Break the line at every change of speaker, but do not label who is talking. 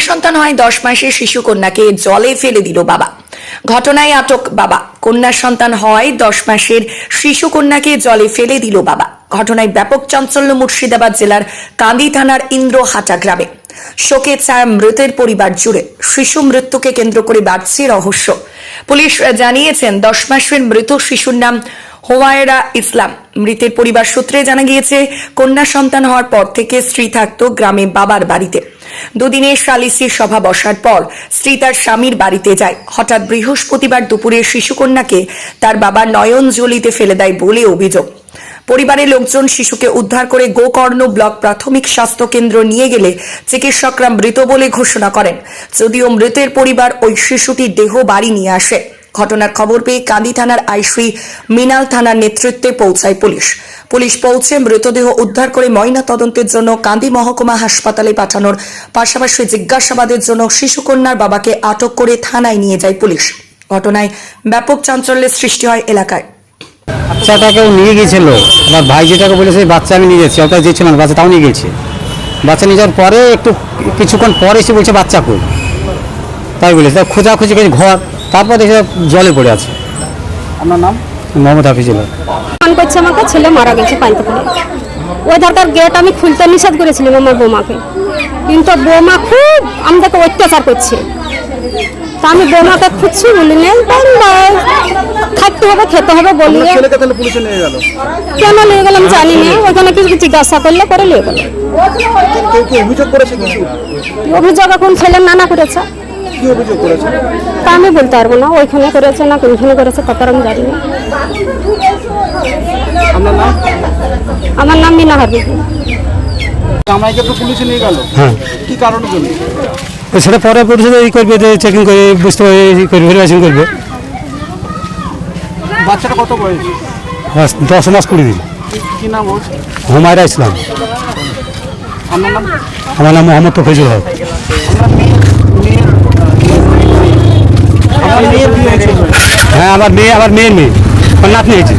কন্যা সন্তান হয়, দশ মাসের শিশু কন্যাকে জলে ফেলে দিল বাবা। ঘটনায় আটক বাবা। কন্যা সন্তান হয় দশ মাসের শিশু কন্যাকে জলে ফেলে দিল বাবা। ঘটনায় ব্যাপক চাঞ্চল্য মুর্শিদাবাদ জেলার কান্দি থানার ইন্দ্রহাটা গ্রামে। শোকে ছায়া মৃতের পরিবার জুড়ে। শিশু মৃত্যুকে কেন্দ্র করে বাড়ছে রহস্য। পুলিশ জানিয়েছেন, দশ মাসের মৃত শিশুর নাম হোয়ায়রা ইসলাম। মৃতের পরিবার সূত্রে জানা গিয়েছে, কন্যা সন্তান হওয়ার পর থেকে স্ত্রী থাকতো গ্রামে বাবার বাড়িতে। দুদিনের সালিসি সভা বসার পর স্ত্রী তার স্বামীর বাড়িতে যায়। হঠাৎ বৃহস্পতিবার দুপুরে শিশুকন্যাকে তার বাবা নয়ন জলিতে ফেলে দেয় বলে অভিযোগ। পরিবারের লোকজন শিশুকে উদ্ধার করে গোকর্ণ ব্লক প্রাথমিক স্বাস্থ্য কেন্দ্র নিয়ে গেলে চিকিৎসকরা মৃত বলে ঘোষণা করেন। যদিও মৃতের পরিবার ওই শিশুটির দেহ বাড়ি নিয়ে আসে। ঘটনার খবর পেয়ে কান্দি থানার আইসি মিনাল থানার নেতৃত্বে পৌঁছায় পুলিশ। পুলিশ পৌঁছে মৃতদেহ উদ্ধার করে ময়না তদন্তের জন্য কান্দি মহকুমা হাসপাতালে পাঠানোর পাশাপাশি জিজ্ঞাসাবাদের জন্য শিশুকন্যার বাবাকে আটক করে থানায় নিয়ে যায় পুলিশ। ঘটনায় ব্যাপক চাঞ্চল্যের সৃষ্টি হয় এলাকায়।
বাচ্চাটাকেও নিয়ে গিয়েছিল? আমার ভাই যেটাকে বলেছে বাচ্চা আমি নিয়ে যাচ্ছি ওটা যে ছিল না, বাচ্চা তাও নিয়ে গেছে বাচ্চা নিয়ে যাওয়ার পরে একটু, কিছুক্ষণ পরে এসে বলছে, বাচ্চা কই? তাই বলেছে। খোঁজাখুঁজি করে ঘর তারপর দেখে জলে পড়ে আছে।
আপনার নাম?
মোহাম্মদ হাফিজুল্লাহ
ফোন করছে আমাকে ছেলে মারা গেছে পানিতে পড়ে ওই ধারকার গেট আমি খুলতে নিষেধ করেছিলাম আমার বৌমাকে। কিন্তু বৌমা খুব আমাদেরকে অত্যাচার করছে। তা আমি বৌমাকে খুঁজছি বলি নেই থাকতে হবে খেতে হবে
গেল?
কেন নিয়ে গেলাম জানি না। ওখানে কিছু জিজ্ঞাসা করলে করে নিয়ে গেল
অভিযোগ করেছে
অভিযোগ এখন ছেলের নানা করেছে।
কি অভিযোগ করেছে?
তা আমি বলতে পারব না ওইখানে করেছে না কোনখানে করেছে তারপর আমি জানি না।
আপনার নাম?
আমার নাম মিনা হারবি
জামাইকে তো পুলিশে নিয়ে গেল।
হ্যাঁ।
কি কারণের জন্য?
সেটা পরে পরিষদে ই করবে চেকিং করে বুঝতে পারবে ই করবে ভেরিফিকেশন করবে।
বাচ্চাটা কত বয়স?
বাস দশ মাস কুড়ি দিন।
কি নাম ওর?
হুমায়রা ইসলাম। আমার নাম মোহাম্মদ তফিজুল হক। হ্যাঁ আমার মেয়ে আমার মেয়ের মেয়ে। আমার নাতনি হয়েছে